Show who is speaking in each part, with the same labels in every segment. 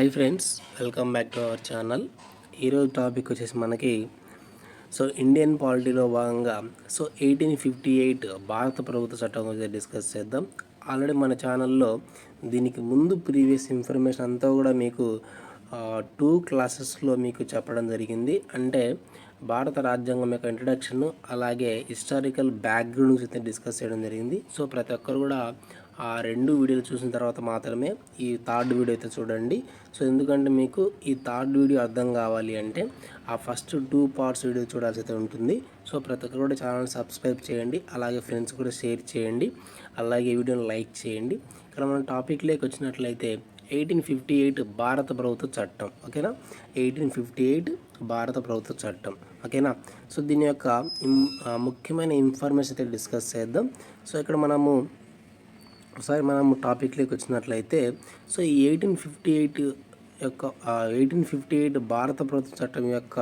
Speaker 1: Hi friends welcome back to our channel. ఈరోజు topic వచ్చేసి మనకి సో ఇండియన్ పాలిటీలో భాగంగా సో ఎయిటీన్ ఫిఫ్టీ ఎయిట్ భారత ప్రభుత్వ చట్టం గురించి డిస్కస్ చేద్దాం. ఆల్రెడీ మన ఛానల్లో దీనికి ముందు ప్రీవియస్ ఇన్ఫర్మేషన్ అంతా కూడా మీకు టూ క్లాసెస్లో మీకు చెప్పడం జరిగింది. అంటే భారత రాజ్యాంగం యొక్క ఇంట్రడక్షన్ అలాగే హిస్టారికల్ బ్యాక్గ్రౌండ్ గురించి డిస్కస్ చేయడం జరిగింది. సో ప్రతి ఒక్కరు కూడా ఆ రెండు వీడియోలు చూసిన తర్వాత మాత్రమే ఈ థర్డ్ వీడియో అయితే చూడండి. సో ఎందుకంటే మీకు ఈ థర్డ్ వీడియో అర్థం కావాలి అంటే ఆ ఫస్ట్ టూ పార్ట్స్ వీడియో చూడాల్సి అయితే ఉంటుంది. సో ప్రతి ఒక్కరు కూడా ఛానల్ సబ్స్క్రైబ్ చేయండి. అలాగే ఫ్రెండ్స్ కూడా షేర్ చేయండి. అలాగే వీడియోని లైక్ చేయండి. ఇక్కడ మనం టాపిక్లోకి వచ్చినట్లయితే ఎయిటీన్ ఫిఫ్టీ ఎయిట్ భారత ప్రభుత్వ చట్టం ఓకేనా? ఎయిటీన్ ఫిఫ్టీ ఎయిట్ భారత ప్రభుత్వ చట్టం ఓకేనా? సో దీని యొక్క ముఖ్యమైన ఇన్ఫర్మేషన్ అయితే డిస్కస్ చేద్దాం. సో ఇక్కడ మనము ఒకసారి మనం టాపిక్లోకి వచ్చినట్లయితే సో ఈ ఎయిటీన్ ఫిఫ్టీ ఎయిట్ యొక్క ఎయిటీన్ ఫిఫ్టీ ఎయిట్ భారత ప్రభుత్వ చట్టం యొక్క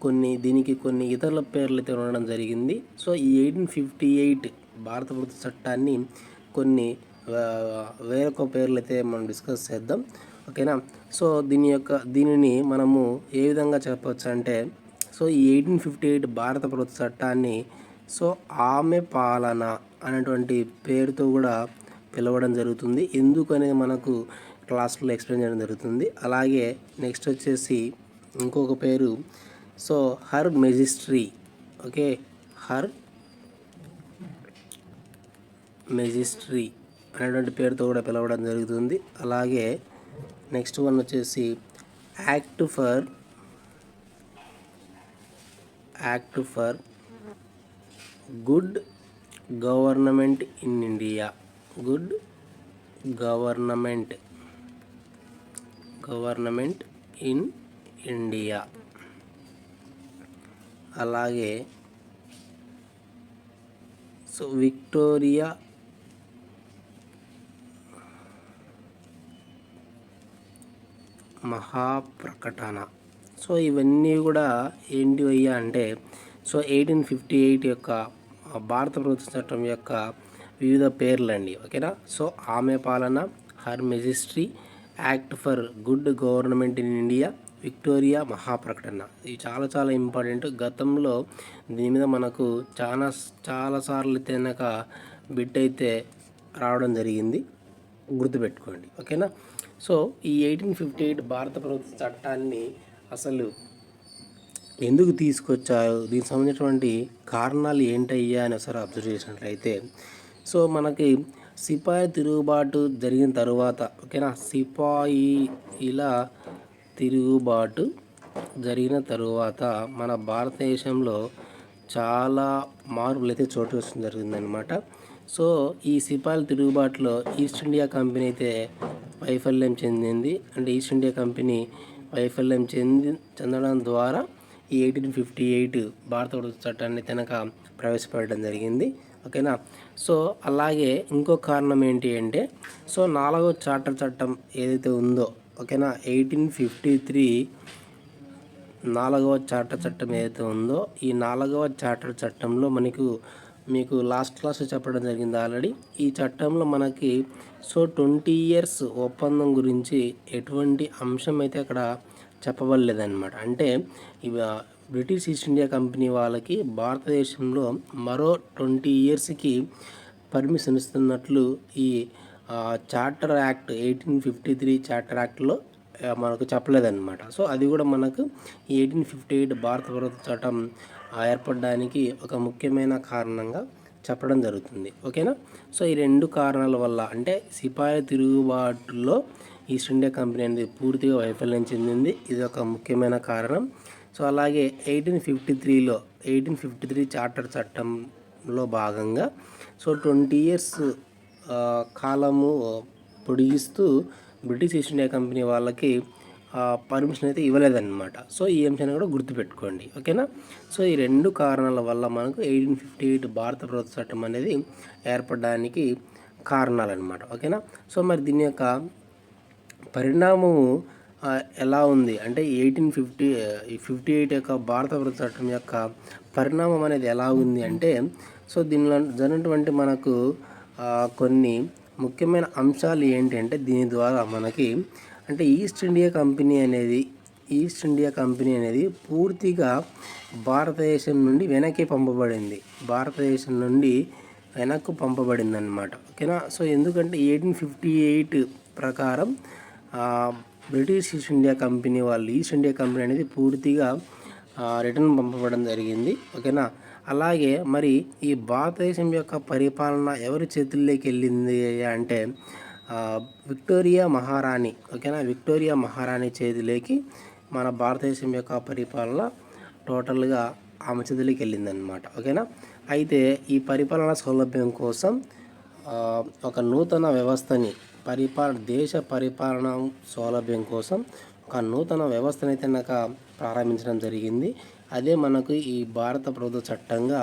Speaker 1: కొన్ని దీనికి కొన్ని ఇతరుల పేర్లు అయితే ఉండడం జరిగింది. సో ఈ ఎయిటీన్ ఫిఫ్టీ ఎయిట్ భారత ప్రభుత్వ చట్టాన్ని కొన్ని వేరొక పేర్లు అయితే మనం డిస్కస్ చేద్దాం. ఓకేనా? సో దీని యొక్క దీనిని మనము ఏ విధంగా చెప్పవచ్చు అంటే సో ఈ ఎయిటీన్ ఫిఫ్టీ ఎయిట్ భారత ప్రభుత్వ చట్టాన్ని సో ఆమె పాలన అనేటువంటి పేరుతో కూడా పిలవడం జరుగుతుంది. ఎందుకు అనేది మనకు క్లాస్లో ఎక్స్ప్లెయిన్ చేయడం జరుగుతుంది. అలాగే నెక్స్ట్ వచ్చేసి ఇంకొక పేరు. So her majesty. Okay? Her majesty అనేటువంటి పేరుతో కూడా పిలవడం జరుగుతుంది. అలాగే నెక్స్ట్ వన్ వచ్చేసి act for act for good government in India. Good government. Government in India. అలాగే సో విక్టోరియా మహాప్రకటన. సో ఇవన్నీ కూడా ఏంటి అయ్యా అంటే సో ఎయిటీన్ ఫిఫ్టీ ఎయిట్ యొక్క భారత ప్రభుత్వ చట్టం యొక్క వివిధ పేర్లండి ఓకేనా? సో ఆమె పాలన her majesty act for good government in India Victoria మహాప్రకటన. ఇది చాలా చాలా ఇంపార్టెంట్. గతంలో దీని మీద మనకు చాలా చాలా సార్లు తినక బిట్ అయితే రావడం జరిగింది. గుర్తుపెట్టుకోండి ఓకేనా? సో ఈ ఎయిటీన్ ఫిఫ్టీ ఎయిట్ భారత ప్రభుత్వ చట్టాన్ని అసలు ఎందుకు తీసుకొచ్చారు? దీనికి సంబంధించినటువంటి కారణాలు ఏంటయ్యా అని ఒకసారి అబ్జర్వ్ చేసినట్లయితే సో మనకి సిపాయి తిరుగుబాటు జరిగిన తరువాత ఓకేనా? సిపాయి ఇలా తిరుగుబాటు జరిగిన తరువాత మన భారతదేశంలో చాలా మార్పులు అయితే చోటు చేసుకోవడం జరిగిందనమాట సో ఈ సిపాయిల తిరుగుబాటులో ఈస్ట్ ఇండియా కంపెనీ అయితే వైఫల్యం చెందింది. అంటే ఈస్ట్ ఇండియా కంపెనీ వైఫల్యం చెంది చెందడం ద్వారా ఈ ఎయిటీన్ ఫిఫ్టీ ఎయిట్ భారత చట్టాన్ని తనక ప్రవేశపెట్టడం జరిగింది. ఓకేనా? సో అలాగే ఇంకో కారణం ఏంటి అంటే సో నాలుగో చార్టర్ చట్టం ఏదైతే ఉందో ఓకేనా ఎయిటీన్ ఫిఫ్టీ త్రీ నాలుగవ చార్టర్ చట్టం ఏదైతే ఉందో ఈ నాలుగవ చార్టర్ చట్టంలో మనకు మీకు లాస్ట్ క్లాస్ చెప్పడం జరిగింది ఆల్రెడీ ఈ చట్టంలో మనకి సో ట్వంటీ ఇయర్స్ ఒప్పందం గురించి ఎటువంటి అంశం అయితే అక్కడ చెప్పబడలేదన్నమాట. అంటే ఇవి బ్రిటిష్ ఈస్ట్ ఇండియా కంపెనీ వాళ్ళకి భారతదేశంలో మరో ట్వంటీ ఇయర్స్కి పర్మిషన్ ఇస్తున్నట్లు ఈ charter act eighteen fifty three charter యాక్ట్లో మనకు చెప్పలేదన్నమాట. సో అది కూడా మనకు ఎయిటీన్ ఫిఫ్టీ ఎయిట్ భారత ప్రభుత్వ చట్టం ఏర్పడడానికి ఒక ముఖ్యమైన కారణంగా చెప్పడం జరుగుతుంది. ఓకేనా? సో ఈ రెండు కారణాల వల్ల అంటే సిపాయి తిరుగుబాటులో ఈస్ట్ ఇండియా కంపెనీ అనేది పూర్తిగా వైఫల్యం చెందింది. ఇది ఒక ముఖ్యమైన కారణం. సో అలాగే ఎయిటీన్ ఫిఫ్టీ త్రీలో ఎయిటీన్ ఫిఫ్టీ త్రీ చార్టర్ చట్టంలో భాగంగా సో ట్వంటీ ఇయర్స్ కాలము పొడిగిస్తూ బ్రిటిష్ ఈస్ట్ ఇండియా కంపెనీ వాళ్ళకి పర్మిషన్ అయితే ఇవ్వలేదన్నమాట. సో ఈ అంశాన్ని కూడా గుర్తుపెట్టుకోండి ఓకేనా? సో ఈ రెండు కారణాల వల్ల మనకు ఎయిటీన్ ఫిఫ్టీ ఎయిట్ భారత ప్రభుత్వ చట్టం అనేది ఏర్పడడానికి కారణాలన్నమాట ఓకేనా? సో మరి దీని యొక్క పరిణామము ఎలా ఉంది? అంటే ఎయిటీన్ ఫిఫ్టీ ఫిఫ్టీ ఎయిట్ యొక్క భారత చట్టం యొక్క పరిణామం అనేది ఎలా ఉంది అంటే సో దీనిలో జరిగినటువంటి మనకు కొన్ని ముఖ్యమైన అంశాలు ఏంటి అంటే దీని ద్వారా మనకి అంటే ఈస్ట్ ఇండియా కంపెనీ అనేది ఈస్ట్ ఇండియా కంపెనీ అనేది పూర్తిగా భారతదేశం నుండి వెనక్కి పంపబడింది. భారతదేశం నుండి వెనక్కు పంపబడింది అనమాట ఓకేనా? సో ఎందుకంటే ఎయిటీన్ ఫిఫ్టీ ఎయిట్ ప్రకారం బ్రిటిష్ ఈస్ట్ ఇండియా కంపెనీ వాళ్ళు ఈస్ట్ ఇండియా కంపెనీ అనేది పూర్తిగా రిటర్న్ పంపబడడం జరిగింది. ఓకేనా? అలాగే మరి ఈ భారతదేశం యొక్క పరిపాలన ఎవరి చేతుల్లోకి వెళ్ళింది అంటే విక్టోరియా మహారాణి ఓకేనా? విక్టోరియా మహారాణి చేతిలోకి మన భారతదేశం యొక్క పరిపాలన టోటల్గా ఆమె చేతిలోకి వెళ్ళిందనమాట ఓకేనా? అయితే ఈ పరిపాలన సౌలభ్యం కోసం ఒక నూతన వ్యవస్థని పరిపాలన దేశ పరిపాలన సౌలభ్యం కోసం ఒక నూతన వ్యవస్థను అయితే నాకు ప్రారంభించడం జరిగింది. అదే మనకు ఈ భారత ప్రభుత్వ చట్టంగా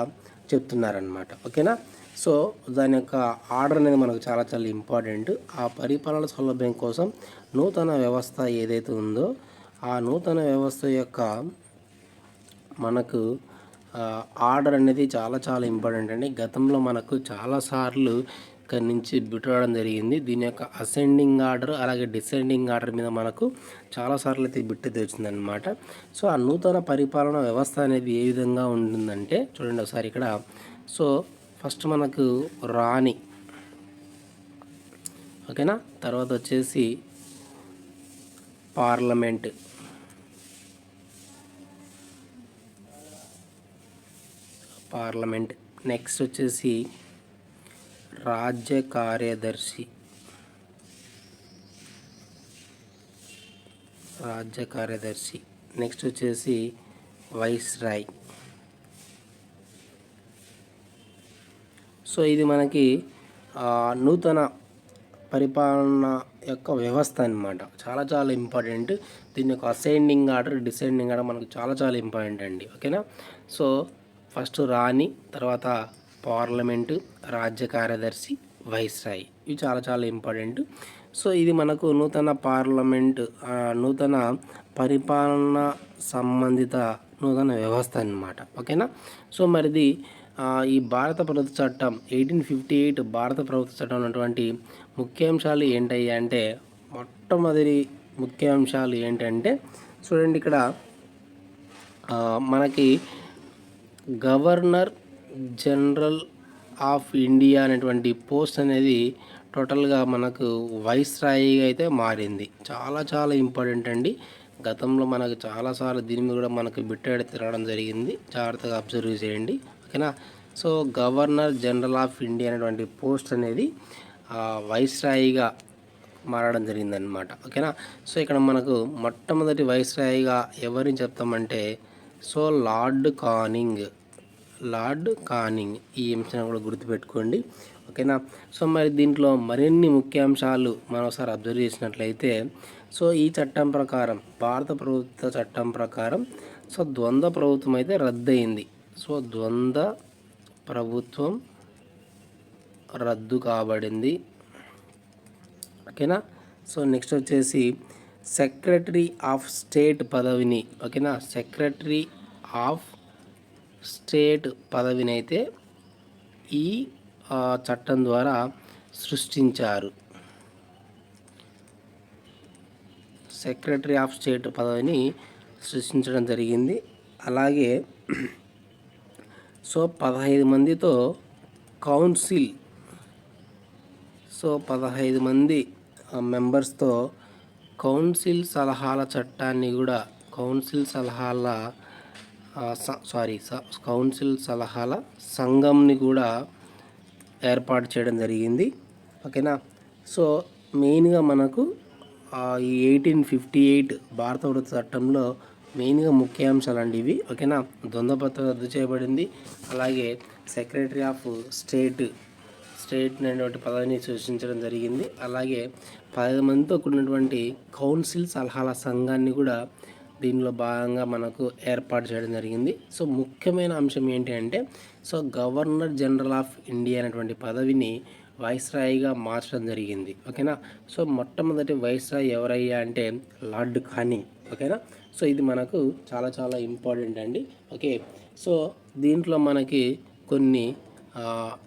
Speaker 1: చెప్తున్నారనమాట ఓకేనా? సో దాని యొక్క ఆర్డర్ అనేది మనకు చాలా చాలా ఇంపార్టెంట్. ఆ పరిపాలన సౌలభ్యం కోసం నూతన వ్యవస్థ ఏదైతే ఉందో ఆ నూతన వ్యవస్థ యొక్క మనకు ఆర్డర్ అనేది చాలా చాలా ఇంపార్టెంట్ అండి. గతంలో మనకు చాలాసార్లు ఇక్కడి నుంచి బిట్రావడం జరిగింది. దీని యొక్క అసెండింగ్ ఆర్డర్ అలాగే డిసెండింగ్ ఆర్డర్ మీద మనకు చాలాసార్లు అయితే బిట్ తెచ్చిందనమాట సో ఆ నూతన పరిపాలన వ్యవస్థ అనేది ఏ విధంగా ఉంటుందంటే చూడండి ఒకసారి ఇక్కడ. సో ఫస్ట్ మనకు రాణి. ఓకేనా? తర్వాత వచ్చేసి పార్లమెంట్. పార్లమెంట్. నెక్స్ట్ వచ్చేసి రాజ్య కార్యదర్శి. రాజ్య కార్యదర్శి. నెక్స్ట్ వచ్చేసి వైస్ రాయ్. సో ఇది మనకి నూతన పరిపాలన యొక్క వ్యవస్థ అనమాట చాలా చాలా ఇంపార్టెంట్. దీని యొక్క అసెండింగ్ ఆర్డర్ డిసెండింగ్ ఆర్డర్ మనకు చాలా చాలా ఇంపార్టెంట్ అండి. ఓకేనా? సో ఫస్ట్ రాణి తర్వాత పార్లమెంటు రాజ్య కార్యదర్శి వైస్రాయ్. ఇవి చాలా చాలా ఇంపార్టెంట్. సో ఇది మనకు నూతన పార్లమెంట్ నూతన పరిపాలన సంబంధిత నూతన వ్యవస్థ అనమాట ఓకేనా? సో మరిది ఈ భారత ప్రభుత్వ చట్టం ఎయిటీన్ ఫిఫ్టీ ఎయిట్ భారత ప్రభుత్వ చట్టం ఉన్నటువంటి ముఖ్యాంశాలు ఏంటయ్యా అంటే మొట్టమొదటి ముఖ్యాంశాలు ఏంటంటే చూడండి ఇక్కడ మనకి గవర్నర్ జనరల్ ఆఫ్ ఇండియా అనేటువంటి పోస్ట్ అనేది టోటల్గా మనకు వైస్ రాయిగా అయితే మారింది. చాలా చాలా ఇంపార్టెంట్ అండి. గతంలో మనకు చాలాసార్లు దీని మీద కూడా మనకు బిట్టాడి తిరగడం జరిగింది. జాగ్రత్తగా అబ్జర్వ్ చేయండి. ఓకేనా? So governor general of India అనేటువంటి పోస్ట్ అనేది వైస్ రాయిగా మారడం జరిగిందనమాట ఓకేనా? సో ఇక్కడ మనకు మొట్టమొదటి వైస్ రాయిగా ఎవరిని చెప్తామంటే so Lord Canning Lord Canning. ఈ అంశాన్ని కూడా గుర్తుపెట్టుకోండి. ఓకేనా? సో మరి దీంట్లో మరిన్ని ముఖ్యాంశాలు మనం ఒకసారి అబ్జర్వ్ చేసినట్లయితే సో ఈ చట్టం ప్రకారం భారత ప్రభుత్వ చట్టం ప్రకారం సో ద్వంద్వ ప్రభుత్వం అయితే రద్దయింది. సో ద్వంద్వ ప్రభుత్వం రద్దు కాబడింది. ఓకేనా? సో నెక్స్ట్ వచ్చేసి సెక్రటరీ ఆఫ్ స్టేట్ పదవిని ఓకేనా? సెక్రటరీ ఆఫ్ స్టేట్ పదవినైతే ఈ చట్టం ద్వారా సృష్టించారు. సెక్రటరీ ఆఫ్ స్టేట్ పదవిని సృష్టించడం జరిగింది. అలాగే సో పదహైదు మందితో కౌన్సిల్ సో పదహైదు మంది మెంబర్స్తో కౌన్సిల్ సలహాల చట్టాన్ని కూడా కౌన్సిల్ సలహాల సారీ కౌన్సిల్ సలహాల సంఘంని కూడా ఏర్పాటు చేయడం జరిగింది. ఓకేనా? సో మెయిన్గా మనకు ఈ ఎయిటీన్ ఫిఫ్టీ ఎయిట్ భారత వృత్తి చట్టంలో మెయిన్గా ముఖ్యాంశాలు అండి ఇవి. ఓకేనా? ద్వంద్వపత్రం రద్దు చేయబడింది. అలాగే సెక్రటరీ ఆఫ్ స్టేట్ స్టేట్ అనేటువంటి పదవిని సూచించడం జరిగింది. అలాగే పదహైదు మందితో కూడినటువంటి కౌన్సిల్ సలహాల సంఘాన్ని కూడా దీనిలో భాగంగా మనకు ఏర్పాటు చేయడం జరిగింది. సో ముఖ్యమైన అంశం ఏంటి అంటే so governor general of India అనేటువంటి పదవిని వైస్రాయిగా మార్చడం జరిగింది. ఓకేనా? సో మొట్టమొదటి వైస్రాయ్ ఎవరయ్యా అంటే లార్డ్ ఖానీ. ఓకేనా? సో ఇది మనకు చాలా చాలా ఇంపార్టెంట్ అండి. ఓకే? సో దీంట్లో మనకి కొన్ని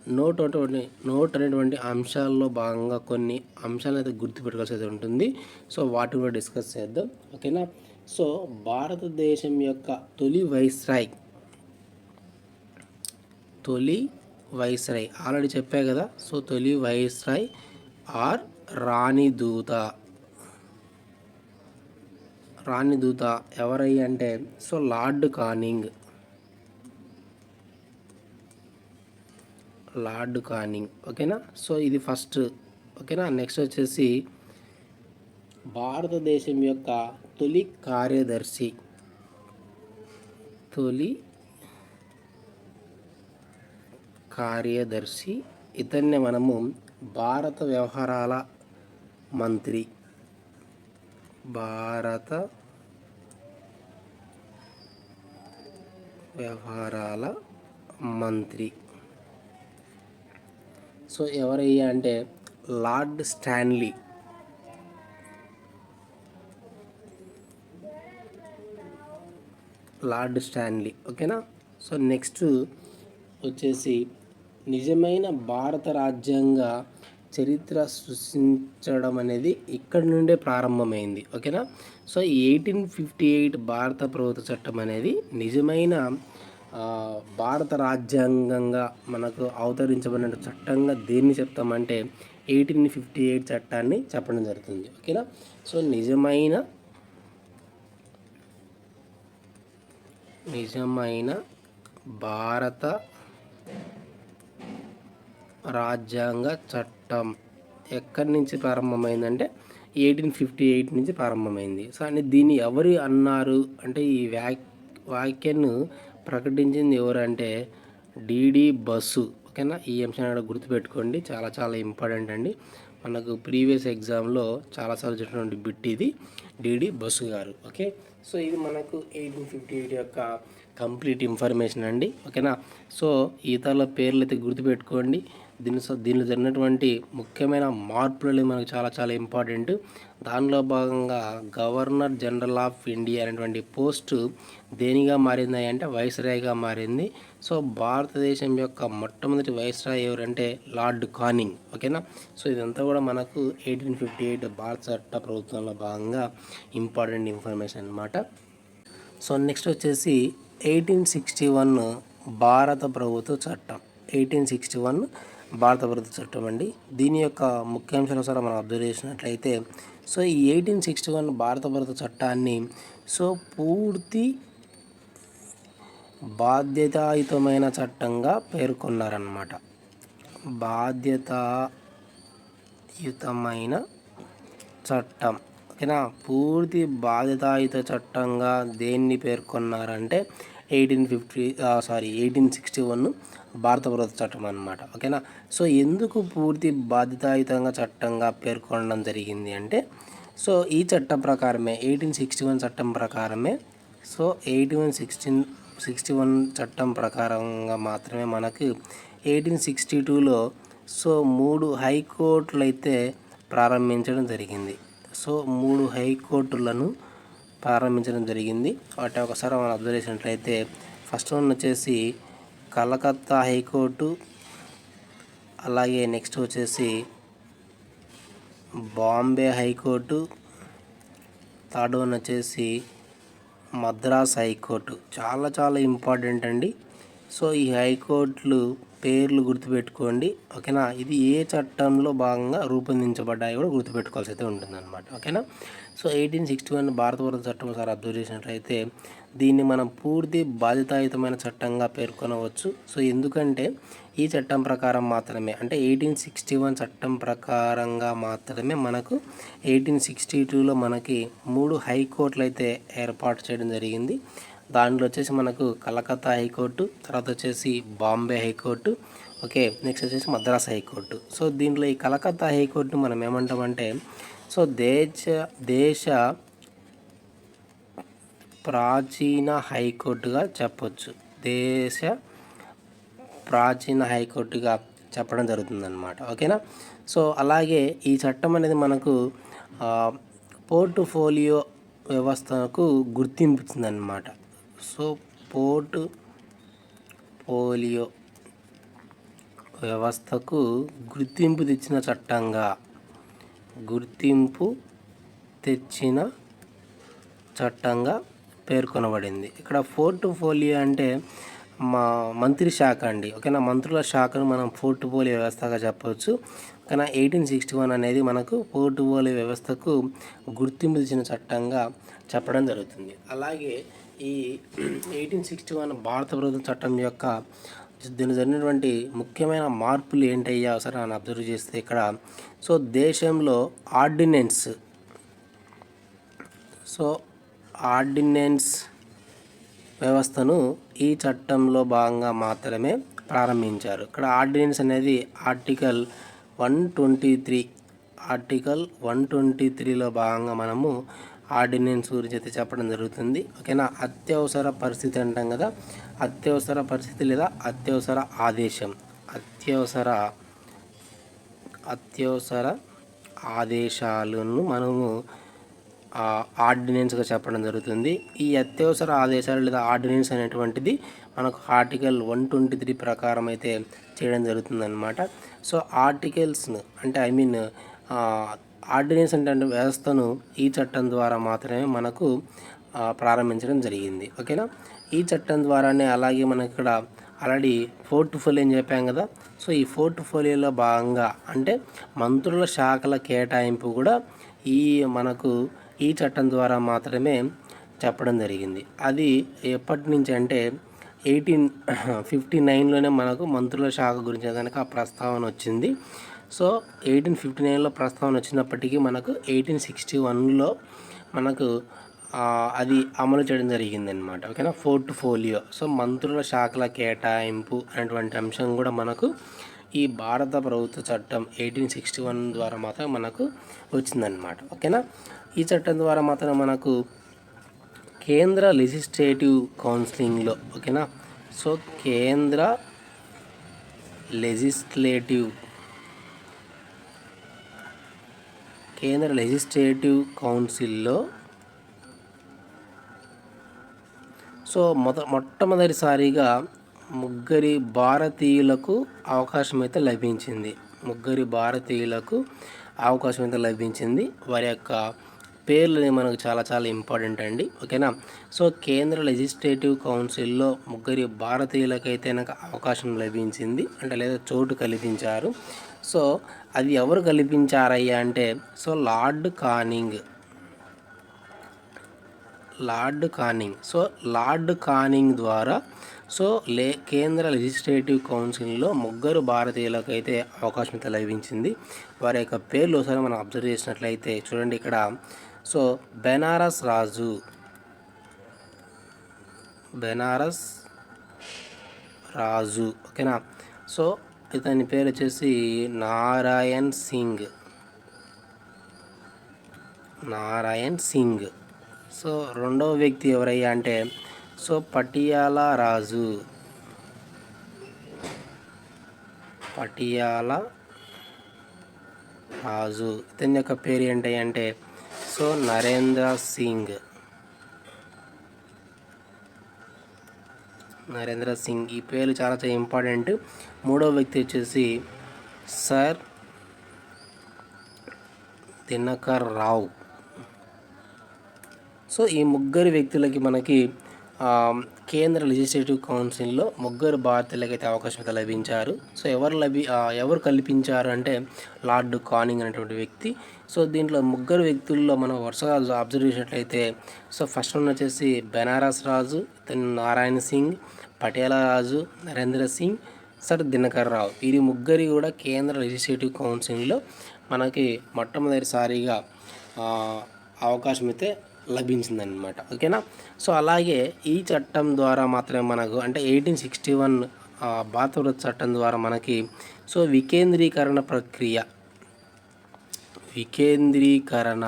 Speaker 1: నోట్ అటువంటి నోట్ అనేటువంటి అంశాల్లో భాగంగా కొన్ని అంశాలను అయితే గుర్తుపెట్టుకోవాల్సి అయితే ఉంటుంది. సో వాటిని కూడా డిస్కస్ చేద్దాం. ఓకేనా? సో భారతదేశం యొక్క తొలి వైస్రాయ్. తొలి వైస్రాయ్. ఆల్రెడీ చెప్పా కదా. సో తొలి వైస్రాయ్ ఆర్ రాణి దూత. రాణి దూత ఎవరై అంటే so Lord Canning. Lord Canning. ఓకేనా? సో ఇది ఫస్ట్. ఓకేనా? నెక్స్ట్ వచ్చేసి భారతదేశం యొక్క తొలి కార్యదర్శి. తొలి కార్యదర్శి. ఇతన్ని మనము భారత వ్యవహారాల మంత్రి. భారత వ్యవహారాల మంత్రి. సో ఎవరయ్యా అంటే లార్డ్ స్టాన్లీ. Lord Stanley. ఓకేనా? సో నెక్స్ట్ వచ్చేసి నిజమైన భారత రాజ్యాంగ చరిత్ర సృష్టించడం అనేది ఇక్కడి నుండే ప్రారంభమైంది. ఓకేనా? సో ఎయిటీన్ ఫిఫ్టీ ఎయిట్ భారత ప్రభుత్వ చట్టం అనేది నిజమైన భారత రాజ్యాంగంగా మనకు అవతరించబడిన చట్టంగా దేన్ని చెప్తామంటే ఎయిటీన్ ఫిఫ్టీ ఎయిట్ చట్టాన్ని చెప్పడం జరుగుతుంది. ఓకేనా? సో నిజమైన నిజమైన భారత రాజ్యాంగ చట్టం ఎక్కడి నుంచి ప్రారంభమైందంటే ఎయిటీన్ ఫిఫ్టీ ఎయిట్ నుంచి ప్రారంభమైంది. సో అని దీన్ని ఎవరు అన్నారు? అంటే ఈ వ్యాక్ వాక్యను ప్రకటించింది ఎవరంటే డీడీ బస్సు. ఓకేనా? ఈ అంశాన్ని కూడా గుర్తుపెట్టుకోండి. చాలా చాలా ఇంపార్టెంట్ అండి. మనకు ప్రీవియస్ ఎగ్జామ్లో చాలాసార్లు చెప్పినటువంటి బిట్ ఇది. డిడి బస్సు గారు ఓకే? సో ఇది మనకు ఎయిటీన్ ఫిఫ్టీ ఎయిట్ యొక్క కంప్లీట్ ఇన్ఫర్మేషన్ అండి ఓకేనా? సో ఈతల పేర్లు అయితే గుర్తుపెట్టుకోండి. దీని దీనిలో జరిగినటువంటి ముఖ్యమైన మార్పులు మనకు చాలా చాలా ఇంపార్టెంట్. దానిలో భాగంగా గవర్నర్ జనరల్ ఆఫ్ ఇండియా అనేటువంటి పోస్టు దేనిగా మారింది అంటే వైస్రాయ్గా మారింది. సో భారతదేశం యొక్క మొట్టమొదటి వైస్రాయ్ ఎవరంటే లార్డ్ కానింగ్ ఓకేనా? సో ఇదంతా కూడా మనకు ఎయిటీన్ ఫిఫ్టీ ఎయిట్ భారత చట్ట ప్రభుత్వంలో భాగంగా ఇంపార్టెంట్ ఇన్ఫర్మేషన్ అనమాట సో నెక్స్ట్ వచ్చేసి ఎయిటీన్ సిక్స్టీ వన్ భారత ప్రభుత్వ చట్టం. ఎయిటీన్ సిక్స్టీ వన్ భారత ప్రభుత్వ చట్టం అండి. దీని యొక్క ముఖ్యాంశానుసారం మనం అబ్జర్వ్ చేసినట్లయితే సో ఈ ఎయిటీన్ సిక్స్టీ వన్ భారత ప్రభుత్వ చట్టాన్ని సో పూర్తి బాధ్యతాయుతమైన చట్టంగా పేర్కొన్నారన్నమాట. బాధ్యతాయుతమైన చట్టం. ఓకేనా? పూర్తి బాధ్యతాయుత చట్టంగా దేన్ని పేర్కొన్నారంటే eighteen fifty sorry eighteen sixty one భారత ప్రభుత్వ చట్టం అనమాట ఓకేనా? సో ఎందుకు పూర్తి బాధ్యతాయుతంగా చట్టంగా పేర్కొనడం జరిగింది అంటే సో ఈ చట్టం ప్రకారమే ఎయిటీన్ సిక్స్టీ వన్ చట్టం ప్రకారమే so eighty one sixteen sixty one చట్టం ప్రకారంగా మాత్రమే మనకు ఎయిటీన్ సిక్స్టీ టూలో సో మూడు హైకోర్టులు అయితే ప్రారంభించడం జరిగింది. సో మూడు హైకోర్టులను ప్రారంభించడం జరిగింది. వాటి ఒకసారి మనం అబ్జర్వ్ చేసినట్లయితే ఫస్ట్ వన్ వచ్చేసి కలకత్తా హైకోర్టు అలాగే నెక్స్ట్ వచ్చేసి బాంబే హైకోర్టు థర్డ్ వన్ వచ్చేసి మద్రాస్ హైకోర్టు. చాలా చాలా ఇంపార్టెంట్ అండి. సో ఈ హైకోర్టులు పేర్లు గుర్తుపెట్టుకోండి. ఓకేనా? ఇది ఏ చట్టంలో భాగంగా రూపొందించబడ్డాయి కూడా గుర్తుపెట్టుకోవాల్సి అయితే ఉంటుందన్నమాట. ఓకేనా? సో ఎయిటీన్ సిక్స్టీ వన్ భారత చట్టం సార్ అబ్జర్వ్ చేసినట్లయితే దీన్ని మనం పూర్తి బాధ్యతాయుతమైన చట్టంగా పేర్కొనవచ్చు. సో ఎందుకంటే ఈ చట్టం ప్రకారం మాత్రమే అంటే ఎయిటీన్ సిక్స్టీ వన్ చట్టం ప్రకారంగా మాత్రమే మనకు ఎయిటీన్ సిక్స్టీ టూలో మనకి మూడు హైకోర్టులు అయితే ఏర్పాటు చేయడం జరిగింది. దాంట్లో వచ్చేసి మనకు కలకత్తా హైకోర్టు తర్వాత వచ్చేసి బాంబే హైకోర్టు ఓకే నెక్స్ట్ వచ్చేసి మద్రాస్ హైకోర్టు. సో దీంట్లో ఈ కలకత్తా హైకోర్టు మనం ఏమంటామంటే సో దేశ దేశ ప్రాచీన హైకోర్టుగా చెప్పొచ్చు. దేశ ప్రాచీన హైకోర్టుగా చెప్పడం జరుగుతుందన్నమాట. ఓకేనా? సో అలాగే ఈ చట్టం అనేది మనకు పోర్టుఫోలియో వ్యవస్థకు గుర్తింపుతుందన్నమాట సో పోర్ట్ పోలియో వ్యవస్థకు గుర్తింపు తెచ్చిన చట్టంగా గుర్తింపు తెచ్చిన చట్టంగా పేర్కొనబడింది. ఇక్కడ పోర్ట్ఫోలియో అంటే మా మంత్రి శాఖ అండి. ఓకేనా? మంత్రుల శాఖను మనం పోర్ట్ఫోలియో వ్యవస్థగా చెప్పవచ్చు. ఓకేనా? ఎయిటీన్ సిక్స్టీ వన్ అనేది మనకు పోర్ట్ఫోలియో వ్యవస్థకు గుర్తింపు ఇచ్చిన చట్టంగా చెప్పడం జరుగుతుంది. అలాగే ఈ ఎయిటీన్ సిక్స్టీ వన్ భారత ప్రభుత్వ చట్టం యొక్క దీని జరిగినటువంటి ముఖ్యమైన మార్పులు ఏంటయ్యా సరే అని అబ్జర్వ్ చేస్తే ఇక్కడ. సో దేశంలో ఆర్డినెన్స్. సో ఆర్డినెన్స్ వ్యవస్థను ఈ చట్టంలో భాగంగా మాత్రమే ప్రారంభించారు. ఇక్కడ ఆర్డినెన్స్ అనేది article one twenty three article one twenty త్రీలో భాగంగా మనము ఆర్డినెన్స్ గురించి అయితే చెప్పడం జరుగుతుంది. ఓకేనా? అత్యవసర పరిస్థితి అంటాం కదా. అత్యవసర పరిస్థితి లేదా అత్యవసర ఆదేశం. అత్యవసర అత్యవసర ఆదేశాలను మనము ఆర్డినెన్స్గా చెప్పడం జరుగుతుంది. ఈ అత్యవసర ఆదేశాలు లేదా ఆర్డినెన్స్ అనేటువంటిది మనకు ఆర్టికల్ వన్ ట్వంటీ త్రీ ప్రకారం అయితే చేయడం జరుగుతుందన్నమాట. సో ఆర్టికల్స్ను అంటే ఐ మీన్ ఆర్డినెన్స్ అంటే వ్యవస్థను ఈ చట్టం ద్వారా మాత్రమే మనకు ప్రారంభించడం జరిగింది. ఓకేనా? ఈ చట్టం ద్వారానే అలాగే మనకి ఇక్కడ ఆల్రెడీ పోర్ట్ఫోలియో అని చెప్పాం కదా. సో ఈ పోర్ట్ఫోలియోలో భాగంగా అంటే మంత్రుల శాఖల కేటాయింపు కూడా ఈ మనకు ఈ చట్టం ద్వారా మాత్రమే చెప్పడం జరిగింది. అది ఎప్పటి నుంచి అంటే ఎయిటీన్ ఫిఫ్టీ నైన్లోనే మనకు మంత్రుల శాఖ గురించి కనుక ఆ ప్రస్తావన వచ్చింది. సో ఎయిటీన్ ఫిఫ్టీ నైన్లో ప్రస్తావన వచ్చినప్పటికీ మనకు ఎయిటీన్ సిక్స్టీ వన్లో మనకు అది అమలు చేయడం జరిగిందనమాట ఓకేనా? ఫోర్ట్ ఫోలియో సో మంత్రుల శాఖల కేటాయింపు అనేటువంటి అంశం కూడా మనకు ఈ భారత ప్రభుత్వ చట్టం ఎయిటీన్ సిక్స్టీ వన్ ద్వారా మాత్రం మనకు వచ్చిందనమాట ఓకేనా? ఈ చట్టం ద్వారా మాత్రం మనకు కేంద్ర లెజిస్లేటివ్ కౌన్సిలింగ్లో ఓకేనా? సో కేంద్ర లెజిస్లేటివ్ కేంద్ర లెజిస్లేటివ్ కౌన్సిల్లో సో మొద మొట్టమొదటిసారిగా ముగ్గురి భారతీయులకు అవకాశం అయితే లభించింది. ముగ్గురి భారతీయులకు అవకాశం అయితే లభించింది. వారి యొక్క పేర్లు మనకు చాలా చాలా ఇంపార్టెంట్ అండి. ఓకేనా? సో కేంద్ర లెజిస్లేటివ్ కౌన్సిల్లో ముగ్గురి భారతీయులకైతే నాకు అవకాశం లభించింది. అంటే లేదా చోటు కల్పించారు. సో అది ఎవరు కల్పించారయ్యా అంటే so Lord Canning. Lord Canning. So Lord Canning ద్వారా సో లే కేంద్ర లెజిస్లేటివ్ కౌన్సిల్లో ముగ్గురు భారతీయులకు అయితే అవకాశం అయితే లభించింది. వారి యొక్క పేర్లు ఒకసారి మనం అబ్జర్వ్ చేసినట్లయితే చూడండి ఇక్కడ. సో బెనారస్ రాజు. బెనారస్ రాజు. ఓకేనా? సో ఇతని పేరు వచ్చేసి నారాయణ్ సింగ్. నారాయణ్ సింగ్. సో రెండవ వ్యక్తి ఎవరయ్యా అంటే సో పటియాల రాజు. పటియాల రాజు. ఇతని యొక్క పేరు ఏంటి అంటే సో నరేంద్ర సింగ్. నరేంద్ర సింగ్. ఈ పేరు చాలా చాలా ఇంపార్టెంట్. మూడో వ్యక్తి వచ్చేసి సార్ దినకర్ రావు. సో ఈ ముగ్గురు వ్యక్తులకి మనకి కేంద్ర లెజిస్లేటివ్ కౌన్సిల్లో ముగ్గురు భారతీయులకైతే అవకాశం అయితే లభించారు. సో ఎవరు లభి ఎవరు కల్పించారు అంటే లార్డ్ కానింగ్ అనేటువంటి వ్యక్తి. సో దీంట్లో ముగ్గురు వ్యక్తుల్లో మనం వరుసగా అబ్జర్వ్ చేసినట్లయితే సో ఫస్ట్ వన్ వచ్చేసి బెనారస్ రాజు నారాయణ సింగ్ పటేలా రాజు నరేంద్ర సింగ్ సర్ దినకర్ రావు. వీరి ముగ్గురి కూడా కేంద్ర లెజిస్లేటివ్ కౌన్సిల్లో మనకి మొట్టమొదటిసారిగా అవకాశం అయితే లభించిందనమాట ఓకేనా? సో అలాగే ఈ చట్టం ద్వారా మాత్రమే మనకు అంటే ఎయిటీన్ సిక్స్టీ వన్ భారత చట్టం ద్వారా మనకి సో వికేంద్రీకరణ ప్రక్రియ వికేంద్రీకరణ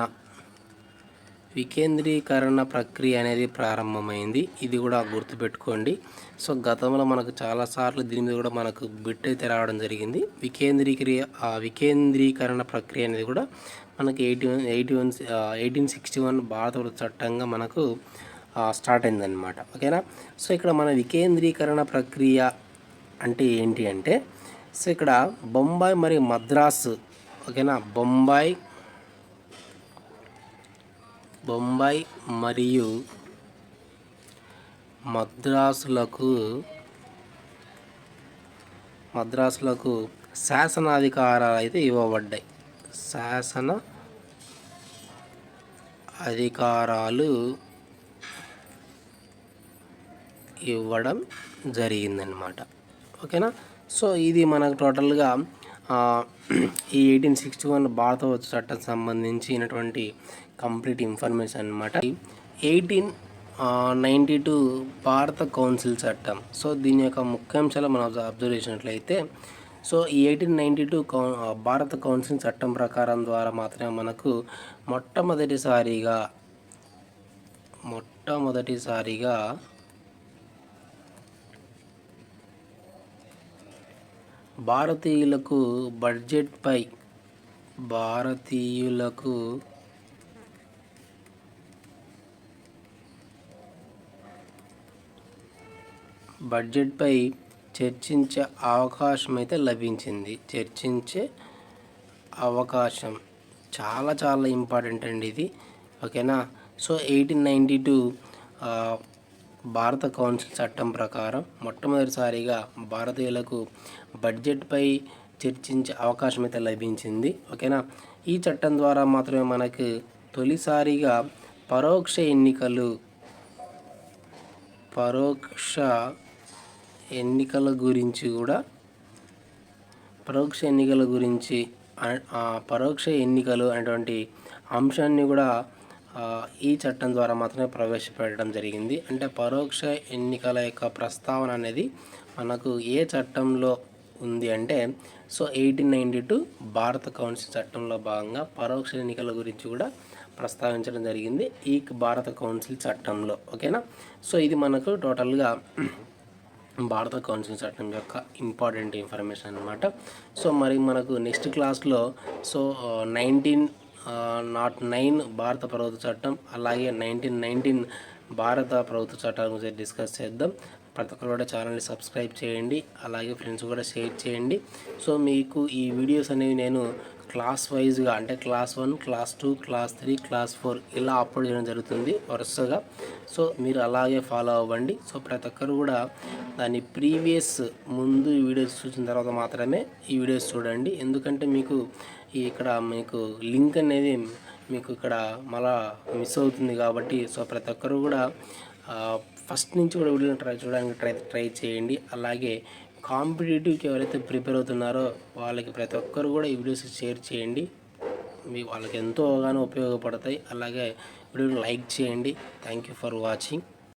Speaker 1: వికేంద్రీకరణ ప్రక్రియ అనేది ప్రారంభమైంది. ఇది కూడా గుర్తుపెట్టుకోండి. సో గతంలో మనకు చాలాసార్లు దీని మీద కూడా మనకు బిట్ అయితే రావడం జరిగింది. వికేంద్రీకరి వికేంద్రీకరణ ప్రక్రియ అనేది కూడా మనకి eighty one eighty one eighteen sixty one భారత చట్టంగా మనకు స్టార్ట్ అయిందనమాట ఓకేనా? సో ఇక్కడ మన వికేంద్రీకరణ ప్రక్రియ అంటే ఏంటి అంటే సో ఇక్కడ బొంబాయి మరియు మద్రాసు ఓకేనా? బొంబాయి బొంబాయి మరియు మద్రాసులకు మద్రాసులకు శాసనాధికారాలు అయితే ఇవ్వబడ్డాయి. శాసన అధికారాలు ఇవ్వడం జరిగిందనమాట ఓకేనా? సో ఇది మనకు టోటల్గా ఈ ఎయిటీన్ సిక్స్టీ వన్ భారత చట్టం సంబంధించినటువంటి కంప్లీట్ ఇన్ఫర్మేషన్ అనమాట ఎయిటీన్ నైంటీ టూ భారత కౌన్సిల్ చట్టం. సో దీని యొక్క ముఖ్యాంశాలు మనం అబ్జర్వ్ చేసినట్లయితే సో ఈ ఎయిటీన్ నైంటీ టూ కౌ భారత కౌన్సిల్ చట్టం ప్రకారం ద్వారా మాత్రమే మనకు మొట్టమొదటిసారిగా మొట్టమొదటిసారిగా భారతీయులకు బడ్జెట్పై భారతీయులకు బడ్జెట్పై చర్చించే అవకాశం అయితే లభించింది. చర్చించే అవకాశం చాలా చాలా ఇంపార్టెంట్ అండి ఇది. ఓకేనా? సో ఎయిటీన్ నైంటీ టూ భారత కౌన్సిల్ చట్టం ప్రకారం మొట్టమొదటిసారిగా భారతీయులకు బడ్జెట్పై చర్చించే అవకాశం అయితే లభించింది. ఓకేనా? ఈ చట్టం ద్వారా మాత్రమే మనకు తొలిసారిగా పరోక్ష ఎన్నికలు పరోక్ష ఎన్నికల గురించి కూడా పరోక్ష ఎన్నికల గురించి పరోక్ష ఎన్నికలు అనేటువంటి అంశాన్ని కూడా ఈ చట్టం ద్వారా మాత్రమే ప్రవేశపెట్టడం జరిగింది. అంటే పరోక్ష ఎన్నికల యొక్క ప్రస్తావన అనేది మనకు ఏ చట్టంలో ఉంది అంటే సో ఎయిటీన్ నైంటీ టూ భారత కౌన్సిల్ చట్టంలో భాగంగా పరోక్ష ఎన్నికల గురించి కూడా ప్రస్తావించడం జరిగింది ఈ భారత కౌన్సిల్ చట్టంలో. ఓకేనా? సో ఇది మనకు టోటల్గా భారత కౌన్సిల్ చట్టం యొక్క ఇంపార్టెంట్ ఇన్ఫర్మేషన్ అనమాట సో మరి మనకు నెక్స్ట్ క్లాస్లో సో నైన్టీన్ నాట్ నైన్ భారత ప్రభుత్వ చట్టం అలాగే నైన్టీన్ నైన్టీన్ భారత ప్రభుత్వ చట్టాల గురించి డిస్కస్ చేద్దాం. ప్రతి ఒక్కరు కూడా ఛానల్ని సబ్స్క్రైబ్ చేయండి. అలాగే ఫ్రెండ్స్ కూడా షేర్ చేయండి. సో మీకు ఈ వీడియోస్ అనేవి నేను క్లాస్ వైజ్గా అంటే class one class two class three class four ఇలా అప్లోడ్ చేయడం జరుగుతుంది వరుసగా. సో మీరు అలాగే ఫాలో అవ్వండి. సో ప్రతి ఒక్కరు కూడా దాని ప్రీవియస్ ముందు వీడియోస్ చూసిన తర్వాత మాత్రమే ఈ వీడియోస్ చూడండి. ఎందుకంటే మీకు ఇక్కడ మీకు లింక్ అనేది మీకు ఇక్కడ మళ్ళా మిస్ అవుతుంది కాబట్టి సో ప్రతి ఒక్కరు కూడా ఫస్ట్ నుంచి కూడా వీడియోని ట్రై చూడడానికి ట్రై ట్రై చేయండి. అలాగే కాంపిటేటివ్కి ఎవరైతే ప్రిపేర్ అవుతున్నారో వాళ్ళకి ప్రతి ఒక్కరు కూడా ఈ వీడియోస్ షేర్ చేయండి. మీ వాళ్ళకి ఎంతో అవగాహన ఉపయోగపడతాయి. అలాగే వీడియోని లైక్ చేయండి. Thank you for watching